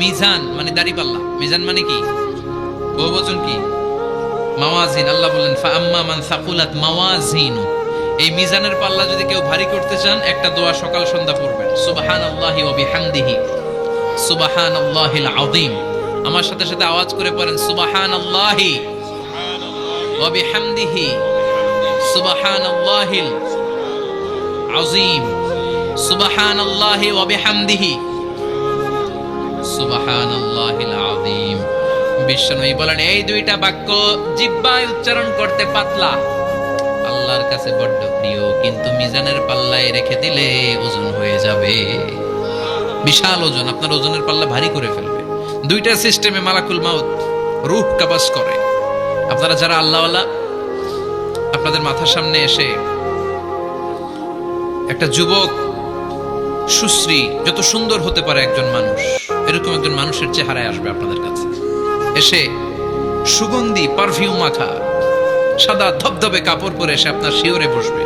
মিজান মানে দাড়িপাল্লা মিজান মানে কি? বহুবচন কি? মাওয়াজিন, আল্লাহ বললেন ফা আম্মা মান সাকুলাত মাওয়াজিনু। এই মিজানের পাল্লা যদি কেউ ভারী করতে চান, একটা দোয়া সকাল সন্ধ্যা পড়বেন। সুবহানাল্লাহি ওয়া বিহামদিহি। সুবহানাল্লাহিল আযীম। আমার সাথে সাথে আওয়াজ করে পড়েন, সুবহানাল্লাহি ওয়া বিহামদিহি। সুবহানাল্লাহিল আযীম। সুবহানাল্লাহি ওয়া বিহামদিহি। সুবহানাল্লাহিল আপনার ওজনের পাল্লা ভারী করে ফেলবে। দুইটা সিস্টেমে মালাকুল মাউত কাবাস করে। আপনারা যারা আপনাদের মাথার সামনে এসে একটা যুবক, সুশ্রী, যত সুন্দর হতে পারে একজন মানুষ এরকম একজন মানুষের চেহারায় আসবে আপনাদের কাছে। এসে সুগন্ধি পারফিউম মাখা, সাদা ধবধবে কাপড় পরে এসে আপনার শিওরে বসবে।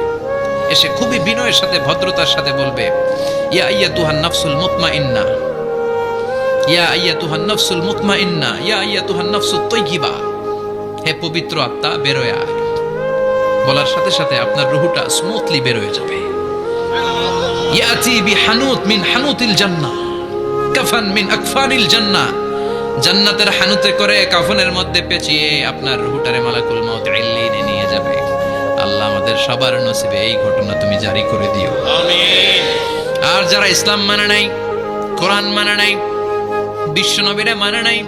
এসে খুবই বিনয়ের সাথে, ভদ্রতার সাথে বলবে, ইয়া ইয়া তুহান নাফসুল মুতমা ইন্না ইয়া ইয়া তুহান নাফসুল মুতমা ইন্না ইয়া ইয়া তুহান নাফসুল তৈগিবা হে পবিত্র আত্মা, বেরোয় আয়। বলার সাথে সাথে আপনার রুহুটা স্মুথলি বেরোয় যাবে। ইয়াতি বি হানুত মিন হানুতিল জান্নাহ। কাফান মিন আকফানিল জান্নাহ জান্নাতের হানুতে করে কাফনের মধ্যে পেঁচিয়ে আপনার রুহুটারে মালাকুল মাউত ইল্লিনে নিয়ে যাবে। আল্লাহ আমাদের সবার নসিবে এই ঘটনা তুমি জারি করে দিও। আর যারা ইসলাম মানে নাই কোরআন মানে নাই বিশ্বনবীরে মানে নাই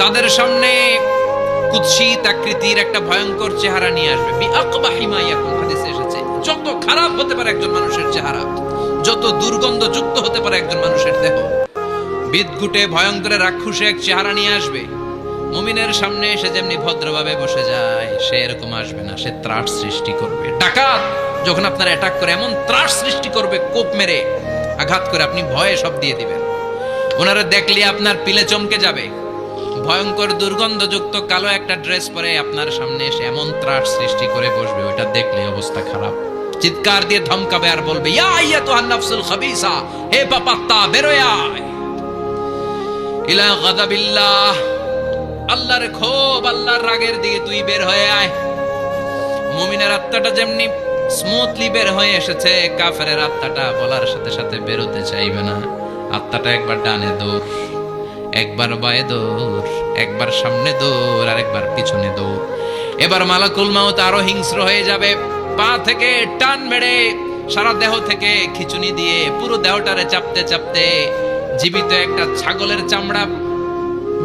তাদের সামনে কুৎসিত আকৃতির একটা ভয়ঙ্কর চেহারা নিয়ে আসবে। বি আকবাহি মা ইয়াকুন হাদিসে এসেছে যত খারাপ হতে পারে একজন মানুষের চেহারা। যত দুর্গন্ধ যুক্ত হতে পারে একজন মানুষের দেহ। বিদগুটে ভয়ঙ্করে রাক্ষসে এক চেহারা নিয়ে আসবে। মুমিনের সামনে এসে যেমনি ভদ্রভাবে বসে যায়, সে এরকম আসবে না, সে ত্রাস সৃষ্টি করবে। ডাকাত! যখন আপনার অ্যাটাক করে এমন ত্রাস সৃষ্টি করবে, কোপ মেরে আঘাত করে আপনি ভয়ে সব দিয়ে দিবেন। ওনারা দেখলে আপনার পিলে চমকে যাবে। ভয়ঙ্কর দুর্গন্ধযুক্ত কালো একটা ড্রেস পরে আপনার সামনে এসে এমন ত্রাস সৃষ্টি করে বসবে ওটা দেখলে অবস্থা খারাপ। চিৎকার দিয়ে ধমকাবে আর বলবে, ইয়া ইয়া তো নাফসুল খাবিসা, হে পাপাত্তা বেরোয় আয়। ইলা গাদাবিল্লাহ, আল্লাহর ক্ষোভ, আল্লাহর রাগের দিকে তুই বের হয়ে আয়। মুমিনের আত্মাটা যেমনি স্মুথলি বের হয়ে এসেছে, কাফেরের আত্মাটা বলার সাথে সাথে বেরোতে চাইবে না। আত্মাটা একবার ডানে দৌড়, একবার বায়ে দৌড়, একবার সামনে দৌড় আর একবার পিছনে দৌড়। এবার মালাকুল মাউত আরও হিংস্র হয়ে যাবে। পা থেকে টান মেরে সারা দেহ থেকে খিচুনি দিয়ে পুরো দেহটারে চাপতে চাপতে জীবিত একটা ছাগলের চামড়া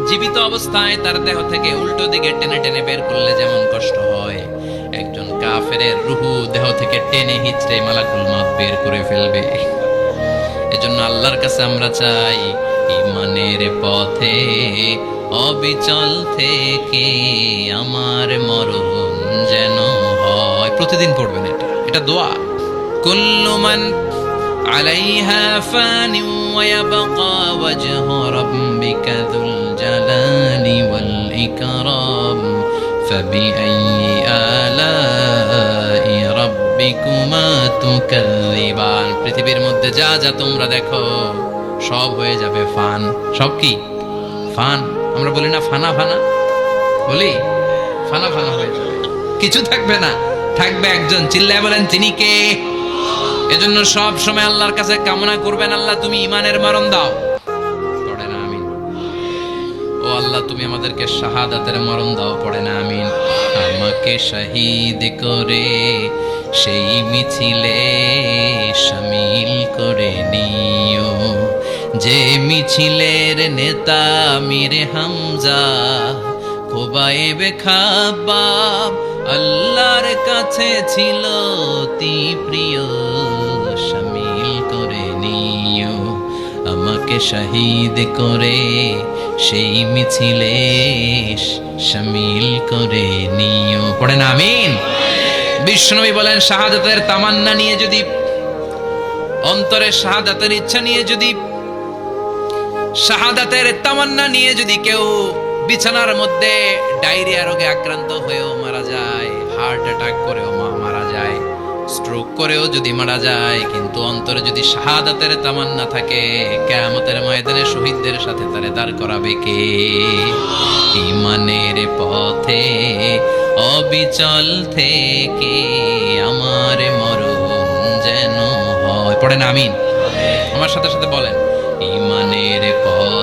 জীবিত অবস্থায় তার দেহ থেকে উল্টো দিকে টেনে টেনে বের করলে যেমন কষ্ট হয়। একজন কাফেরের রুহু দেহ থেকে টেনে হিচড়ে মালাকুল মাউত বের করে ফেলবে। এজন্য আল্লাহর কাছে আমরা চাই ইমানের পথে, অবিচল থেকে আমার মরণ যেন হয় প্রতিদিন পড়বেন এটা এটা দোয়া কুল্লু মান আলাইহা ফানি ويبقى وجه ربك ذو الجلال والإكرام فبأي آلاء ربكما تكذبان পৃথিবীর মধ্যে যা যা তোমরা দেখো সব হয়ে যাবে ফান সব কি ফান আমরা বলি না ফানা ফানা বলি ফানা ফানা হয়ে যাবে কিছু থাকবে না। থাকবে একজন। চিল্লায় বলেন, তিনি কে? এজন্য সব সময় আল্লাহর কাছে কামনা করবেন, আল্লাহ, তুমি ইমানের মরণ দাও। পড়ে আমিন। ও আল্লাহ, তুমি আমাদেরকে শাহাদাতের মরণ দাও, পড়ে না, আমিন। আমাকে শহীদ করে সেই মিছিলে শামিল করে নিও। যে মিছিলের নেতা মিরে হামজা খোবাইবে খাবাব আল্লাহর কাছে ছিল অতি প্রিয় শামিল করে নিও। আমাকে শহীদ করে সেই মিছিলে শামিল করে নিও। পড়েন আমিন। বিষ্ণবী বলেন, শাহাদাতের তামান্না নিয়ে যদি, অন্তরে শাহাদাতের ইচ্ছা নিয়ে যদি, শাহাদাতের তামান্না নিয়ে যদি কেউ বিছানার মধ্যে ডায়রিয়া রোগে আক্রান্ত হয়েও মারা যায় হার্ট অ্যাটাক করেও মা মারা যায় স্ট্রোক করেও যদি মারা যায়, কিন্তু অন্তরে যদি শাহাদাতের তামান্না থাকে, কেয়ামতের ময়দানে শহীদদের সাথে তারে দাঁড় করাবে কে? ইমানের পথে, অবিচল থেকে আমার মরণ যেন হয়। পড়েন আমিন। আমার সাথে সাথে বলেন, ইমানের পথে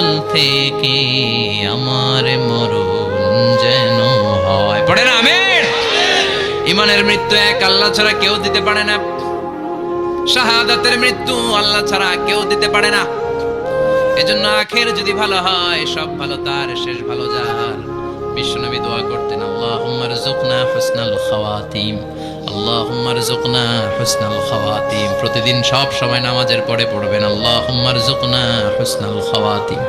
থেকে আমার মরণ যেন হয়। পড়ে না আমের ইমানের মৃত্যু এক, আল্লাহ ছাড়া কেউ দিতে পারে না। শাহাদাতের মৃত্যু আল্লাহ ছাড়া কেউ দিতে পারে না। এজন্য আখের যদি ভালো হয়, সব ভালো, তার শেষ ভালো যার। বিশ্বনবী দোয়া করতেন, আল্লাহুম্মা রযুকনা হুসনাল খাওয়াতিম। আল্লাহুম্মা রযুকনা হুসনাল খাওয়াতিম। প্রতিদিন সব সময় নামাজের পরে পড়বেন। আল্লাহুম্মা রযুকনা হুসনাল খাওয়াতিম।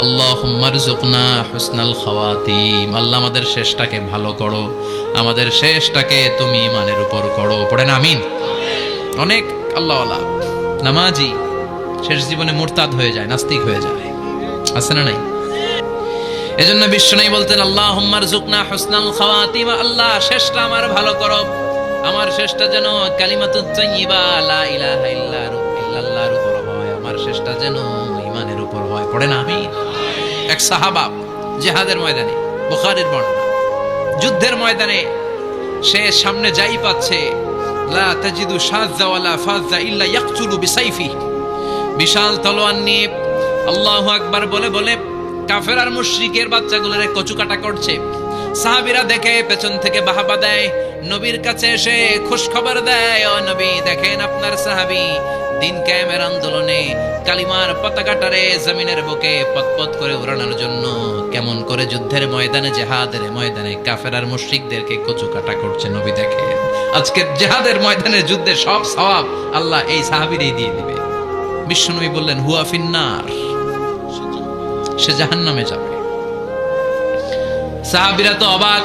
আল্লাহুম্মা রযুকনা হুসনাল খাওয়াতিম। আল্লাহ আমাদের শেষটাকে ভালো করো। আমাদের শেষটাকে তুমি ইমানের উপর করো। পড়েন আমিন? অনেক আল্লাহওয়ালা নামাজি শেষ জীবনে মোরতাদ হয়ে যায়, নাস্তিক হয়ে যায়। আছে না নাই? এজন্য বিশ্ব নাই বলতেন আল্লাহ হুম্মার জুকনা হুসনাল খাওয়াতিম। আল্লাহ, শেষটা আমার ভালো করো। আমার শেষটা যেন কালিমাতুত তাইয়্যিবা লা ইলাহা ইল্লা ইল্লাল্লাহর উপর হয়। আমার শেষটা যেন ইমানের উপর হয়। পড়ে না আমি? এক সাহাবা জেহাদের ময়দানে, বুখারীর বর্ণনা। যুদ্ধের ময়দানে সে সামনে যাই পাচ্ছে, লা তাজিদু শাযা ওয়ালা ফাযা ইল্লা ইয়াকতুলু বিসাইফি। বিশাল তলোয়ার নিয়ে আল্লাহু আকবার বলে বলে কাফের আর মুশরিকের বাচ্চাগুলোরে কচুকাটা করছে। সাহাবীরা দেখে পেছন থেকে বাহাবা দেয় নবীর কাছে এসে খুশ খবর দেয়, ও নবী, দেখেন আপনার সাহাবী দিন কায়েমের আন্দোলনে কালিমার পতাকাটারে জমিনের বুকে পতপত করে উড়ানোর জন্য কেমন করে যুদ্ধের ময়দানে, জেহাদের ময়দানে কাফের আর মুশ্রিকদেরকে কচু কাটা করছে। নবী দেখে আজকের জেহাদের ময়দানে যুদ্ধের সব সওয়াব আল্লাহ এই সাহাবীরই দিয়ে দিবে। বিশ্বনবী বললেন, হুয়া ফিন্নার, সে জাহান নামে যাবে। সাহাবিরা তো অবাক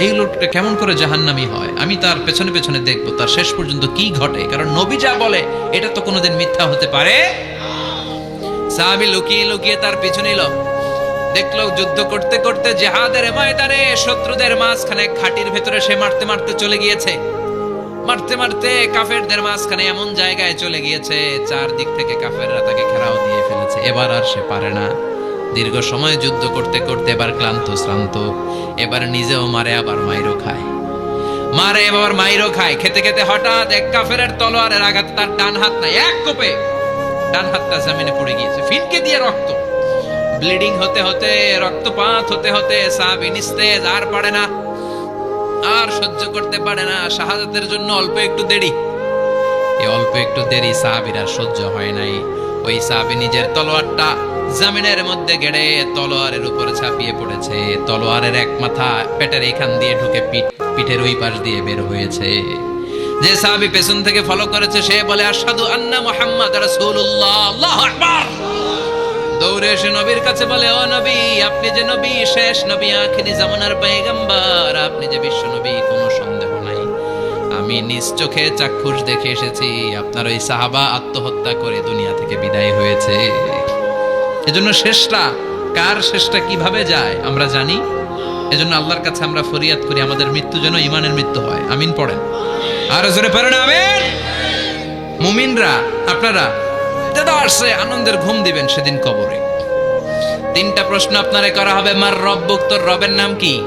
এই লোকটা কেমন করে জাহান্নামী হয়? আমি তার পেছনে পেছনে দেখব, তার শেষ পর্যন্ত কি ঘটে? কারণ নবী যা বলে, এটা তো কোনোদিন মিথ্যা হতে পারে? সাহাবি লুকিয়ে লুকিয়ে তার পিছনে এলো দেখল যুদ্ধ করতে করতে জেহাদের ময়দানে শত্রুদের মাঝখানে খাটির ভেতরে সে মারতে মারতে চলে গিয়েছে। মারতে মারতে কাফেরদের মাঝখানে এমন জায়গায় চলে গিয়েছে, চারদিক থেকে কাফেররা তাকে ঘেরাও দিয়ে ফেলেছে। এবার আর সে পারে না। দীর্ঘ সময় যুদ্ধ করতে করতে এবার ক্লান্ত, শ্রান্ত। এবার নিজেও মারে, আবার মাইরও খায়। মারে এবার মাইরও খায়। খেতে খেতে হঠাৎ এক কাফেরের তলোয়ারের আঘাতে তার ডান হাত নাই, এক কোপে ডান হাতটা জমিনে পড়ে গিয়েছে। ফিনকে দিয়ে রক্ত। ব্লিডিং হতে হতে, রক্তপাত হতে হতে সাহাবি নিস্তেজ, আর পারে না। আর সহ্য করতে পারে না। শাহাদাতের জন্য অল্প একটু দেরি। এই অল্প একটু দেরি সাহাবির সহ্য হয় নাই। ওই সাহাবি নিজের তলোয়ারটা জামিনের মধ্যে গেড়ে তলোয়ারের উপর ছাপিয়ে পড়েছে। তলোয়ারের এক মাথা পেটের এখান দিয়ে ঢুকে পিঠ, পিঠের ওই পাশ দিয়ে বের হয়েছে। যে সাহাবি পেছন থেকে ফলো করেছে, সে বলে আসাদু আন্না মোহাম্মদ রাসূলুল্লাহ, আল্লাহু আকবার! দৌড়ে এসে নবীর কাছে বলে, ও নবী, আপনি যে নবী, শেষ নবী, আখিরি জামানার পয়গম্বর, আপনি যে বিশ্ব নবী, কোনো সন্দেহ আমি নিজ চোখে চাক্ষুষ দেখে এসেছি। আপনার ওই সাহাবা আত্মহত্যা করে দুনিয়া থেকে বিদায় হয়েছে। এজন্য শেষটা, কার শেষটা কীভাবে যায়, আমরা জানি। এজন্য আল্লাহর কাছে আমরা ফরিয়াদ করি, আমাদের মৃত্যু যেন ইমানের মৃত্যু হয়। আমিন পড়েন। আর জোরে পড়েন, আমিন। মুমিনরা, আপনারা দাদা আসছে, আনন্দের ঘুম দিবেন সেদিন কবরে। তিনটা প্রশ্ন আপনারে করা হবে, মার রব্বুক তোর রবের নাম কি?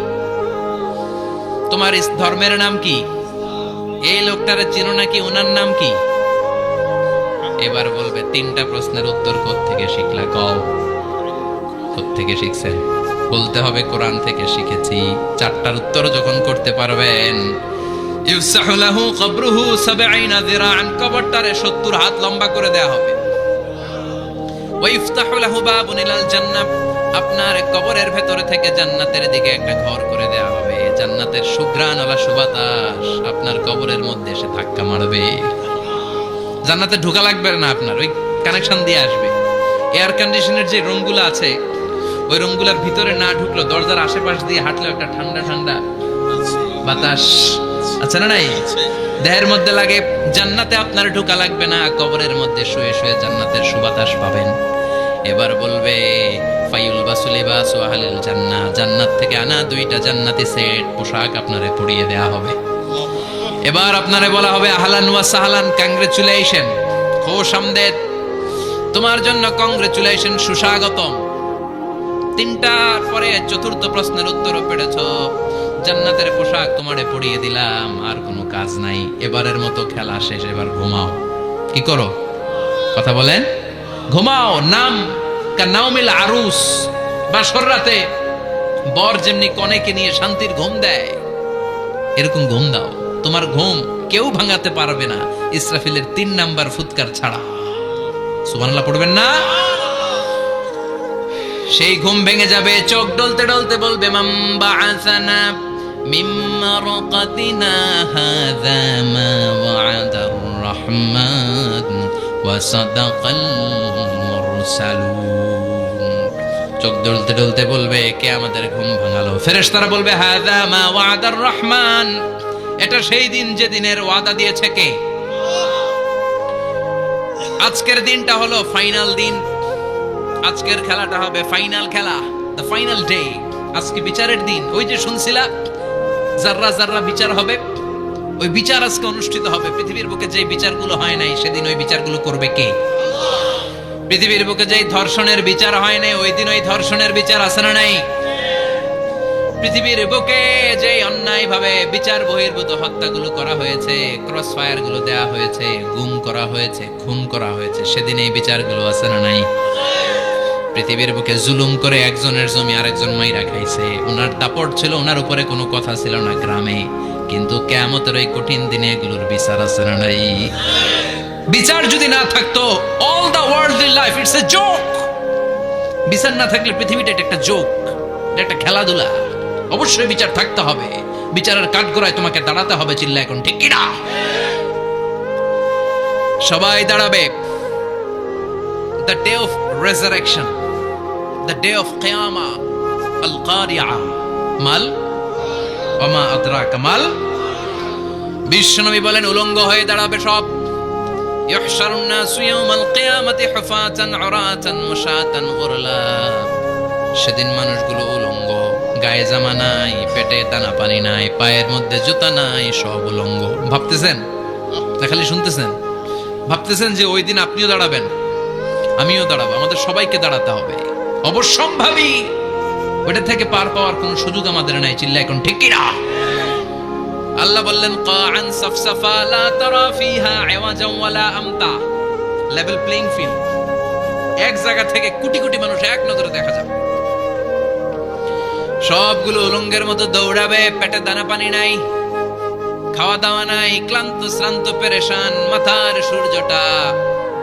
তোমার ধর্মের নাম কি? এই লোকটারে চিনো নাকি? ওনার নাম কি? এবার বলবে, তিনটা প্রশ্নের উত্তর থেকে শিখলা? কও। থেকে শিখছেন? বলতে হবে কোরআন থেকে শিখেছি। চারটার উত্তর যখন করতে পারবেন। ইউসাহু লাহু কবরুহু সাবঈনা যিরাআন। কবরটারে 70 হাত লম্বা করে দেয়া হবে। ওয়া লাহু বাবুন ইলাল জান্নাহ। আপনার কবরের ভেতরে থেকে জান্নাতের দিকে একটা ঘর করে দেয়া হবে। জান্নাতের সুঘ্রাণ আলা সুবাতাস আপনার কবরের মধ্যে এসে ধাক্কা মারবে। জান্নাতে ঢোকা লাগবে না আপনার, ওই কানেকশন দিয়ে আসবে। এয়ার কন্ডিশনের যে রুমগুলো আছে, ওই রুমগুলোর ভিতরে না ঢুকলো, দরজার আশেপাশ দিয়ে হাঁটলেও একটা ঠান্ডা ঠান্ডা বাতাস আচ্ছা না নাই? দেহের মধ্যে লাগে। জান্নাতে আপনার ঢোকা লাগবে না, কবরের মধ্যে শুয়ে শুয়ে জান্নাতের সুবাতাস পাবেন। এবার বলবে ফাইউল বাসুলি বাস আহলিল জান্নাহ, জান্নাত থেকে আনা দুইটা জান্নাতি সেট, পোশাক আপনারে পরিয়ে দেয়া হবে। এবার আপনারে বলা হবে, আহলান ওয়া সাহলান কংগ্রেচুলেশন খোশ আমদেদ। তোমার জন্য কংগ্রেচুলেশন সুস্বাগতম। তিনটার পরে চতুর্থ প্রশ্নের উত্তরও পেরেছ, জান্নাতের পোশাক তোমারে পরিয়ে দিলাম, আর কোনো কাজ নাই। এবারের মতো খেলা শেষ, এবার ঘুমাও। কি করো? কথা বলেন। ঘুমাও, নাম নাওমিল আরুস। বাসর রাতে বর যেমনি কনেকে নিয়ে শান্তির ঘুম দেয়, এরকম ঘুম দাও। তোমার ঘুম কেউ ভাঙাতে পারবে না। ইসরাফিলের তিন নাম্বার ফুৎকার ছাড়া। সুবহানাল্লাহ, পড়বেন না? সেই ঘুম ভেঙে যাবে, চোখ ডলতে ডলতে বলবে মাম্বা আসানা মিম্মা রকাতিনা হাযা মা ওয়াদার রহমান। চোখ ডলতে ডলতে বলবে, কে আমাদের ঘুম ভাঙালো? ফেরেশতারা বলবে, হাযা মা ওয়াদার রহমান। এটা সেই দিন যে দিনের ওয়াদা দিয়েছে কে? আজকের দিনটা হলো ফাইনাল দিন। আজকের খেলাটা হবে ফাইনাল খেলা দ্য ফাইনাল ডে আজকে বিচারের দিন। ওই যে শুনছিলা জাররা জাররা বিচার হবে ওই বিচার আজকে অনুষ্ঠিত হবে। পৃথিবীর বুকে যে বিচারগুলো হয় নাই, সেদিন ওই বিচারগুলো করবে কে? পৃথিবীর বুকে যেই ধর্ষণের বিচার হয় নাই, ওই দিন ওই ধর্ষণের বিচার আছে না নাই? পৃথিবীর বুকে যে অন্যায় ভাবে বিচার বহির্ভূত হত্যাগুলো করা হয়েছে ক্রস ফায়ারগুলো দেওয়া হয়েছে, গুম করা হয়েছে, খুন করা হয়েছে, সেদিন এই বিচারগুলো আছে না নাই? পৃথিবীর বুকে জুলুম করে একজনের জমি আরেকজন মাইরা খাইছে। ওনার দাপট ছিল, ওনার উপরে কোনো কথা ছিল না গ্রামে। কিন্তু কেয়ামতের ওই কঠিন দিনে এগুলোর বিচার আছে না নাই? বিচার যদি না থাকতো all the world life it's a joke বিচার না থাকলে পৃথিবীটা এটা একটা জোক এটা একটা খেলাধুলা। অবশ্যই বিচার থাকতে হবে। বিচারের কাঠগড়ায় তোমাকে দাঁড়াতে হবে চিল্লা এখন, ঠিক কিনা? সবাই দাঁড়াবে। The day of resurrection the day of কেয়ামা আল কারিয়া মাল ওমা আদরা কামাল বিশ্বনবী বলেন উলঙ্গ হয়ে দাঁড়াবে সব يحشر الناس يوم القيامة حفاة عراة مشاة غرلا সেদিন মানুষগুলো উলঙ্গ গায়ে জামা নাই পেটে দানা পানি নাই পায়ের মধ্যে জুতা নাই সব উলঙ্গ ভাবতেছেন না খালি শুনতেছেন ভাবতেছেন যে ওই দিন আপনিও দাঁড়াবেন আমিও দাঁড়াবো আমাদের সবাইকে দাঁড়াতে হবে অবশ্যম্ভাবী ওটা থেকে পার পাওয়ার কোনো সুযোগ আমাদের নাই চিল্লা এখন ঠিক কিনা? আল্লাহ বললেন, কাআন সাফসাফা লা তারা ফিহা ইওয়াজান ওয়ালা আমতা। লেভেল প্লেইং ফিল্ড এক জায়গা থেকে কোটি কোটি মানুষ এক নজরে দেখা যাবে। সবগুলো উলঙ্গের মতো দৌড়াবে, পেটে দানা পানি নাই, খাওয়া দাওয়া নাই, ক্লান্ত শ্রান্ত পেরেশান, মাথার সূর্যটা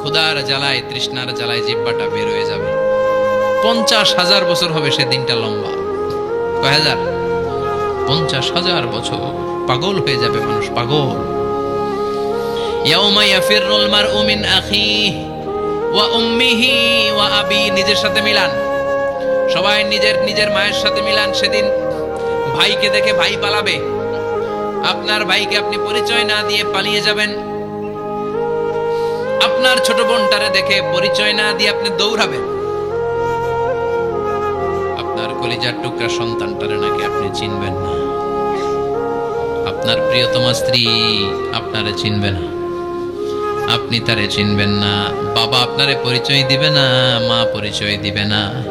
ক্ষুধার জ্বালায়, তৃষ্ণার জ্বালায় জিব্বাটা বের হয়ে যাবে। পঞ্চাশ হাজার বছর হবে সে দিনটা লম্বা। কয় হাজার? পঞ্চাশ হাজার বছর। পাগল হয়ে যাবে মানুষ, পাগল। নিজের সাথে মিলান। সবাই নিজের নিজের মায়ের সাথে মিলান সেদিন। ভাইকে দেখে ভাই পালাবে। আপনার ভাইকে আপনি পরিচয় না দিয়ে পালিয়ে যাবেন। আপনার ছোট বোনটারে দেখে পরিচয় না দিয়ে আপনি দৌড়াবেন। আপনার কলিজার টুকরা সন্তানটারে নাকি আপনি চিনবেন না। আপনার প্রিয়তমা স্ত্রী আপনারে চিনবে না। আপনি তারে চিনবেন না। বাবা আপনারে পরিচয় দিবে না, মা পরিচয় দিবে না।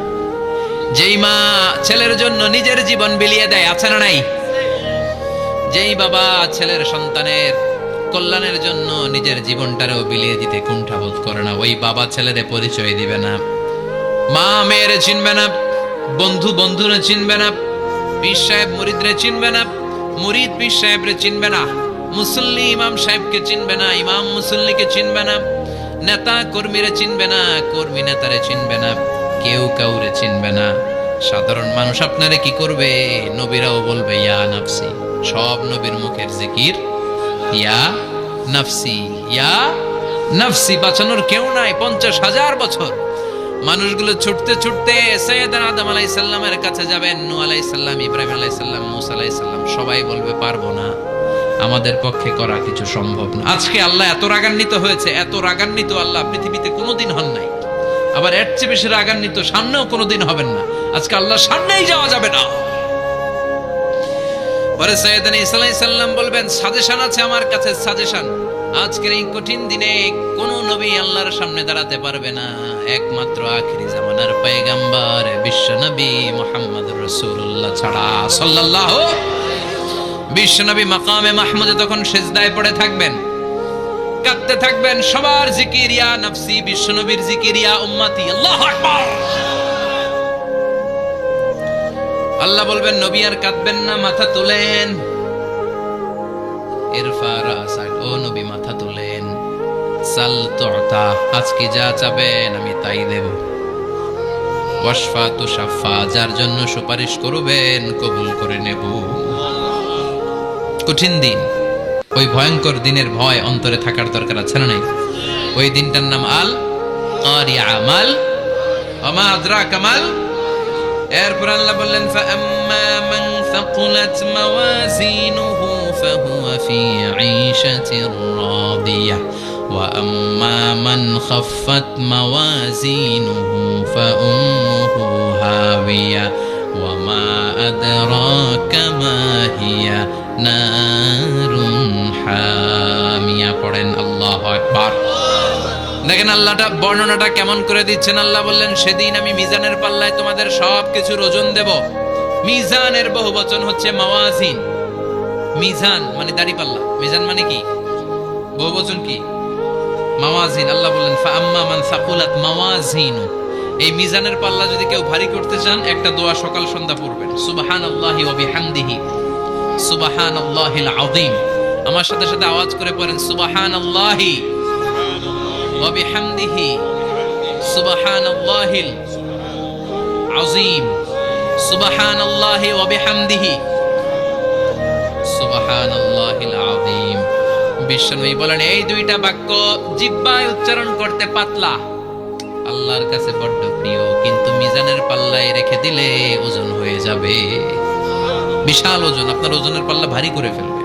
যেই মা ছেলের জন্য নিজের জীবন বিলিয়ে দেয়, আছে না নাই? যেই বাবা ছেলের সন্তানের কল্যাণের জন্য নিজের জীবনটারেও বিলিয়ে দিতে কুণ্ঠাবোধ করে না। ওই বাবা ছেলেরে পরিচয় দিবে না। মা মেয়েরে চিনবে না, বন্ধু বন্ধুরে চিনবে না, পীর সাহেব মুরিদরে চিনবে না, মুরিদ পীর সাহেবরে চিনবে না, মুসল্লি ইমাম সাহেবকে চিনবে না, ইমাম মুসল্লিকে চিনবে না, নেতা কর্মীরে চিনবে না, কর্মী নেতারে চিনবে না, কেউ কাউরে চিনবে না। সাধারণ মানুষ আপনারে কি করবে? নবীরাও বলবে, ইয়া নাফসি। সব নবীর মুখের জিকির ইয়া নাফসি ইয়া নাফসি বাঁচানোর কেউ নাই, পঞ্চাশ হাজার বছর। মানুষগুলো ছুটতে ছুটতে সৈয়দান আদম আলাইসাল্লামের কাছে যাবেন নু আলাইসাল্লাম ইব্রাহিম আলাইসাল্লাম মুসা আলাইসাল্লাম সবাই বলবে, পারব না। আমাদের পক্ষে করা কিছু সম্ভব না। আজকে আল্লাহ এত রাগান্বিত হয়েছে, এত রাগান্বিত আল্লাহ পৃথিবীতে কোনোদিন হন নাই। আবার এর চেয়ে বেশি রাগান্বিত সামনেও কোনোদিন হবেন না। আজকে আল্লাহ সামনেই যাওয়া যাবে না। পরে সৈয়দান ইসলাই সাল্লাম বলবেন সাজেশন আছে আমার কাছে সাজেশন আজকের এই কঠিন দিনে কোন নবী আল্লাহর সামনে দাঁড়াতে পারবে না। একমাত্র আখিরি জামানার পয়গাম্বার বিশ্ব নবী মোহাম্মদ রসুল্লাহ ছাড়া সাল্লাল্লাহ বিশ্ব নবী মাকামে মাহমুদে তখন সেজদায় পড়ে থাকবেন, কাঁদতে থাকবেন। সবার জিকিরিয়া নফসি, বিশ্ব নবীর জিকিরিয়া উম্মতি। আল্লাহ আকবার। আল্লাহ বলবেন, নবী আর কাঁদবেন না, মাথা তুলেন। ও নবী, মাথা তুলেন। সাল আজকে যা চাবেন আমি তাই দেব। ওয়াশফা তু সাফা যার জন্য সুপারিশ করবেন, কবুল করে নেব। কঠিন দিন। ওই ভয়ঙ্কর দিনের ভয় অন্তরে থাকার দরকার আছে না নাই? ওই দিনটার নাম আল আর মাল ওমা আদরা কামাল এরপর আল্লাহ বললেন فأما من ثقلت موازينه فهو في عيشة راضية وأما من خفت موازينه فأمه هاوية وما أدراك ما هي نار حامية পড়েন আল্লাহ আকবার দেখেন আল্লাহটা, বর্ণনাটা কেমন করে দিচ্ছেন? আল্লাহ বললেন, সেদিন আমি মিজানের পাল্লায় তোমাদের সব কিছুর ওজন দেব। মিজানের বহু বচন হচ্ছে মাওয়াজিন। মিজান মানে দাড়ি পাল্লা মিজান মানে কি? বহু বচন কি? মাওয়াজিন। আল্লাহ বললেন, ফাআম্মা মান সাকুলাত মাওয়াজিন। এই মিজানের পাল্লা যদি কেউ ভারী করতে চান, একটা দোয়া সকাল সন্ধ্যা পড়বেন। সুবহানাল্লাহি ওয়া বিহামদিহি। সুবহানাল্লাহিল আযীম। আমার সাথে সাথে আওয়াজ করে পড়েন, সুবহানাল্লাহি। وبحمده سبحان الله العظيم سبحان الله وبحمده سبحان الله العظيم বিশ্বনবী বলেন এই দুইটা বাক্য জিব্বায় উচ্চারণ করতে পাতলা আল্লাহর কাছে বড্ড প্রিয় কিন্তু মিজানের পাল্লায় রেখে দিলে ওজন হয়ে যাবে বিশাল ওজন আপনার ওজনের পাল্লা ভারী করে ফেলবে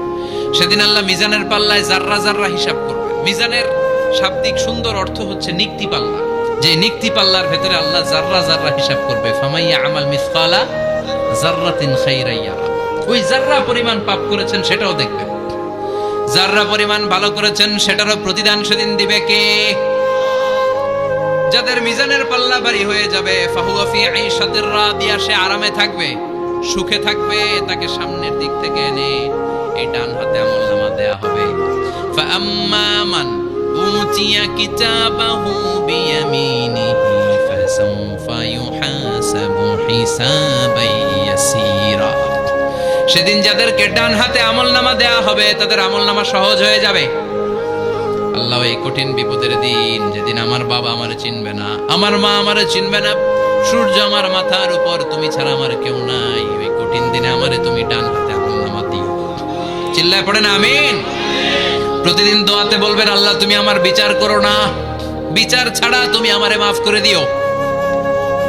সেদিন আল্লাহ মিজানের পাল্লায় জাররা জাররা হিসাব করবে মিজানের শাব্দিক সুন্দর অর্থ হচ্ছে নিক্তি পাল্লা। যে নিক্তি পাল্লার ভেতরে আল্লাহ জাররা জাররা হিসাব করবে, ফামাইয়া আমাল মিসকালা জাররাতিন খাইরাইয়া ওই জাররা পরিমাণ পাপ করেছেন সেটাও দেখবেন জাররা পরিমাণ ভালো করেছেন সেটারও প্রতিদান সেদিন দিবে কে? যাদের মিজানের পাল্লা ভারী হয়ে যাবে, ফাহুয়া ফি আইশাতির রাদিয়া সে আরামে থাকবে, সুখে থাকবে, তাকে সামনের দিক থেকে এনে এই ডান হাতে আমলনামা দেয়া হবে। ফাআম্মা মান أوتي كتابه بيمينه فسوف يحاسب حسابا يسيرا সেদিন যাদেরকে ডান হাতে আমল নামা দেয়া হবে তাদের আমল নামা সহজ হয়ে যাবে আল্লাহ এই কঠিন বিপদের দিন যেদিন আমার বাবা আমার চিনবে না আমার মা আমার চিনবে না সূর্য আমার মাথার উপর তুমি ছাড়া আমার কেউ নাই ওই কঠিন দিনে আমারে তুমি ডান হাতে আমল নামা দিও চিল্লায় পড়ে না আমিন প্রতিদিন দোয়াতে বলবেন, আল্লাহ, তুমি আমার বিচার করো না। বিচার ছাড়া তুমি আমারে মাফ করে দিও।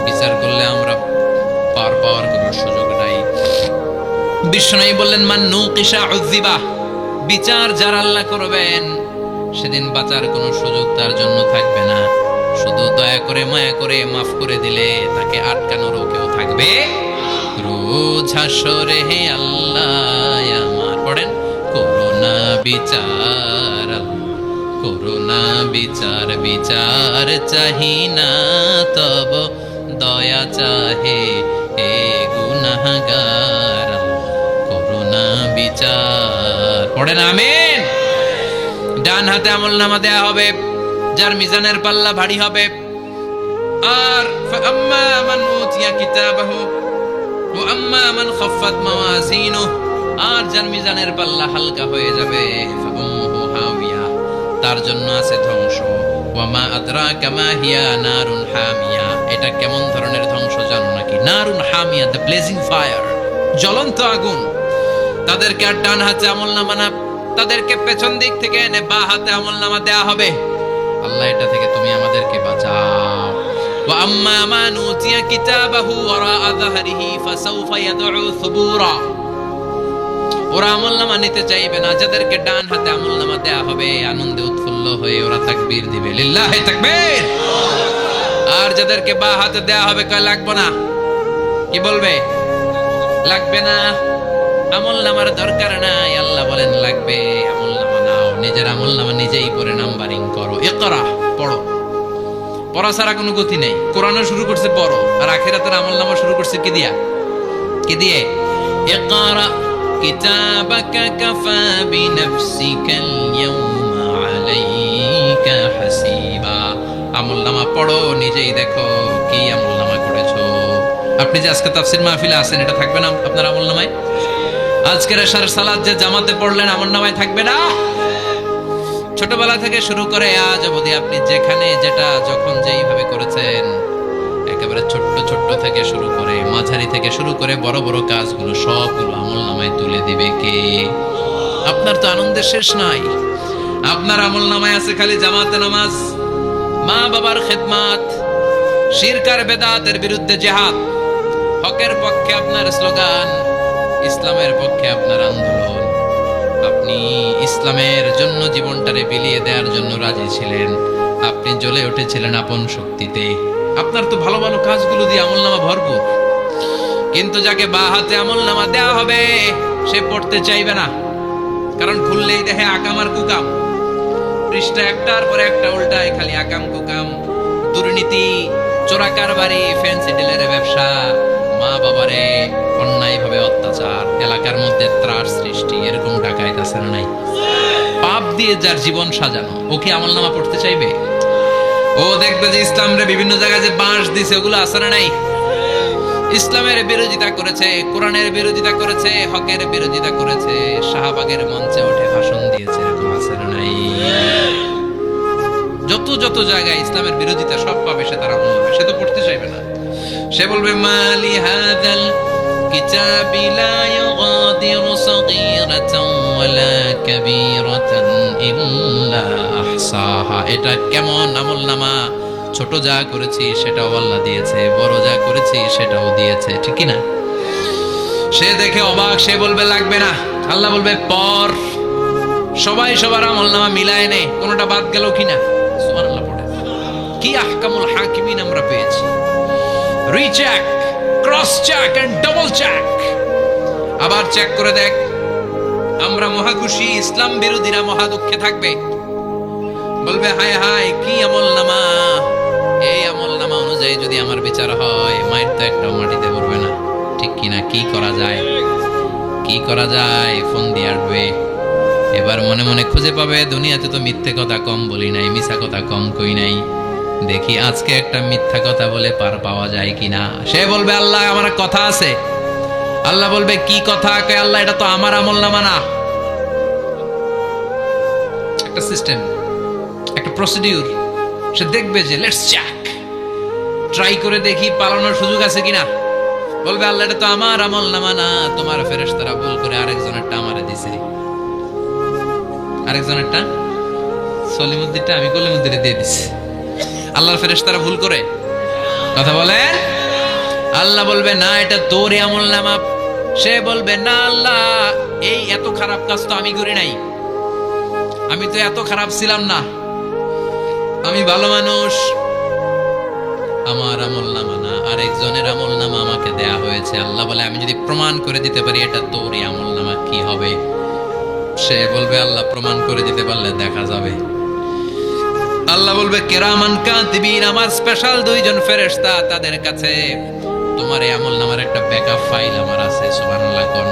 বিচার করলে আমরা পার পাওয়ার কোনো সুযোগ নাই। বিষ্ণু বললেন, মান নৌকিসা উজ্জিবা বিচার যার আল্লাহ করবেন, সেদিন বাঁচার কোনো সুযোগ তার জন্য থাকবে না। শুধু দয়া করে, মায়া করে মাফ করে দিলে তাকে আটকানোরও কেউ থাকবে। রোজ হাসরে হে আল্লাহ আমার। পড়েন? বিচার করোনা বিচার বিচার চাহি না তব, দয়া চাহে হে গুনাহগার করোনা বিচার। পড়েন, আমিন। ডান হাতে আমল নামা দেয়া হবে, যার মিজানের পাল্লা ভারী হবে। আর ফাআম্মা মান উতিয়া কিতাবাহু, ওয়া আম্মা মান খাফফাত মাওয়াজিনুহু। আর যার মিজানের পাল্লা হালকা হয়ে যাবে। তার জন্য আছে ধ্বংস। ওয়া মা আদরাকা মা হিয়া নারুন হামিয়া। এটা কেমন ধরনের ধ্বংস জানো নাকি? নারুন হামিয়া, দ্য ব্লেজিং ফায়ার। জ্বলন্ত আগুন। তাদেরকে আর ডান হাতে আমল নামা না, তাদেরকে পেছন দিক থেকে এনে বা হাতে আমল নামা দেয়া হবে। আল্লাহ, এটা থেকে তুমি আমাদেরকে বাঁচাও। ওয়া আম্মা মান উতিয়া কিতাবাহু ওয়ারাআ যাহরিহি ফাসাউফা ইয়াদউ সুবুরা। ওরা আমল নামা নিতে চাইবে না। যাদেরকে ডান হাতে আমল নামা দেয়া হবে, আনন্দে উৎফুল্ল হয়ে ওরা তাকবীর দিবে। লিল্লাহি তাকবীর! আর যাদেরকে বা হাতে দেয়া হবে, কয়, লাগবে না। কি বলবে? লাগবে না। আমল নামার দরকার নাই। আল্লাহ বলেন, লাগবে। আমল নামা নাও। নিজের আমল নামা নিজেই করে নাম্বারিং করো। ইকরা, পড়ো। পড়া ছাড়া কোনো গতি নেই। কোরআনও শুরু করছে, পড়ো। আর আখেরাতের আমল নামা শুরু করছে কি দিয়া? কি দিয়ে? ইকরা কিতাবাকা কাফা বিনাফসিকা আল-ইয়াওমা আলাইকা হাসিবা আমল নামা পড়ো, নিজেই দেখো কি আমল নামা করেছ। আপনি যে আজকে তাফসির মাহফিলে আছেন, এটা থাকবে না আপনার আমল নামায় আজকের এশার সালাদ যে জামাতে পড়লেন আমল নামায় থাকবে না? ছোটবেলা থেকে শুরু করে আজ অবধি আপনি যেখানে যেটা, যখন যেইভাবে করেছেন একেবারে ছোট্ট ছোট্ট থেকে শুরু করে মাঝারি থেকে শুরু করে বড় বড় কাজগুলো সবগুলো আমল নামায় তুলে দিবে কে? আপনার তো আনন্দের শেষ নাই। আপনার আমল নামায় আছে খালি জামাতে নামাজ, মা বাবার খেদমাত, শিরকার বেদাতের বিরুদ্ধে জেহাদ। হকের পক্ষে আপনার স্লোগান, ইসলামের পক্ষে আপনার আন্দোলন। আপনি ইসলামের জন্য জীবনটারে বিলিয়ে দেওয়ার জন্য রাজি ছিলেন। আপনি জ্বলে উঠেছিলেন আপন শক্তিতে। আপনার তো ভালো ভালো কাজগুলো দিয়ে আমল নামা ভরপুর কিন্তু যাকে বা হাতে আমল নামা দেওয়া হবে, সে পড়তে চাইবে না। কারণ খুললেই দেখে আকাম আর কুকাম। পৃষ্ঠা একটার পর একটা উল্টায় খালি আকাম কুকাম। দুর্নীতি, চোরা কারবারি, ফ্যান্সি ডিলের ব্যবসা, মা বাবারে অন্যায় ভাবে অত্যাচার, এলাকার মধ্যে ত্রাস সৃষ্টি এরকম ডাকাইত আছে না নাই। পাপ দিয়ে যার জীবন সাজানো, ও কি আমল নামা পড়তে চাইবে? ও দেখবে যে ইসলামরে বিভিন্ন জায়গায় যে বাঁশ দিছে, ওগুলো না নাই? ইসলামের বিরোধিতা করেছে, কোরআনের বিরোধিতা করেছে, হকের বিরোধিতা করেছে, শাহবাগের মঞ্চে উঠে ভাষণ দিয়েছে, এরকম না নাই? যত যত জায়গায় ইসলামের বিরোধিতা সব পাবে, সে তার সে তো পড়তে চাইবে না। সে বলবে, মালি হাদাল কিতাবি লা ইউগাদিরু সাগীরাতান ওয়ালা কাবীরাতান ইল্লা আহসাহা এটা কেমন আমল নামা? ছোট যা করেছি সেটাও আল্লাহ দিয়েছে, বড় যা করেছি সেটাও দিয়েছে, ঠিক না সে দেখে অবাক, সে বলবে, লাগবে না। আল্লাহ বলবে, পর। সবাই সবার আমল নামা মিলায় নে, কোনোটা বাদ গেল কিনা? সুবহানাল্লাহ, পড়ে। কি আহকামুল হাকিমিন আমরা পেয়েছি। Recheck cross check and double check আবার চেক করে দেখ। আমরা মহা খুশি ইসলাম বিরোধীরা মহা দুঃখে থাকবে। বলবে, হায় হায়, কি আমল নামা? এই আমল নামা অনুযায়ী যদি আমার বিচার হয়, মায়ের তো একটা মাটিতে পড়বে না। ঠিক কিনা কি করা যায়? কি করা যায়? ফোন দিয়ে আসবে। এবার মনে মনে খুঁজে পাবে, দুনিয়াতে তো মিথ্যে কথা কম বলি নাই, মিছা কথা কম কই নাই। দেখি আজকে একটা মিথ্যা কথা বলে পার পাওয়া যায় কিনা। সে বলবে, আল্লাহ, আমার কথা আছে। আল্লাহ বলবে, কি কথা? আল্লাহ, এটা তো আমার আমল নামা না। একটা সিস্টেম একটা প্রসিডিউর সে দেখবে যে লেটস চেক ট্রাই করে দেখি পালানোর সুযোগ আছে কিনা। বলবে, আল্লাহ, এটা তো আমার আমল নামা না। তোমার ফেরেশতারা ভুল করে আরেকজনেরটা আমারে দিছে। আরেকজনেরটা সলিমুদ্দিনটা আমি কলিমুদ্দিনে দিয়ে দিছি। আল্লাহর ফেরেশতারা ভুল করে। কথা বলেন? আল্লাহ বলবে, না, এটা তোরই আমল নামা। সে বলবে, না, আল্লাহ, এই এত খারাপ কাজ তো আমি করি নাই। আমি তো এত খারাপ ছিলাম না। আমি ভালো মানুষ। আমার আমল নামা না, আরেকজনের আমল নামা আমাকে দেয়া হয়েছে। আল্লাহ বলে, আমি যদি প্রমাণ করে দিতে পারি, এটা তোরই আমল নামা কি হবে? সে বলবে, আল্লাহ প্রমাণ করে দিতে পারলে দেখা যাবে। আল্লাহ বলবে, কেরামান কাতিবিন আমার স্পেশাল দুইজন ফেরেশতা তাদের কাছে। তোমার এই আমল নামার একটা ব্যাকআপ ফাইল আমার আছে, সুবহানাল্লাহ, কোন?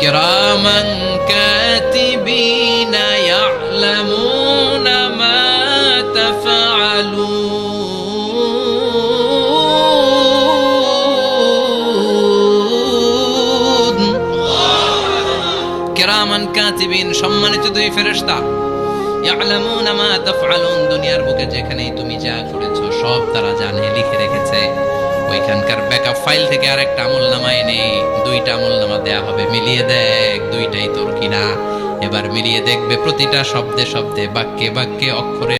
কেরামান কাতিবিন ইয়ালামুনা মা তাফআলুন কেরামান কাতিবিন সম্মানিত দুই ফেরেশতা। ইয়ালামুনা মা তাফআলুন, দুনিয়ার বুকে যেখানেই তুমি যা করেছ সব তারা জানে, লিখে রেখেছে। ওইখানকার ব্যাকআপ ফাইল থেকে আরেকটা আমল নামা এনে দুইটা আমল নামা দেয়া হবে, মিলিয়ে দেখ দুইটাই তোর কিনা। এবার মিলিয়ে দেখবে প্রতিটা শব্দে শব্দে, বাক্যে বাক্যে, অক্ষরে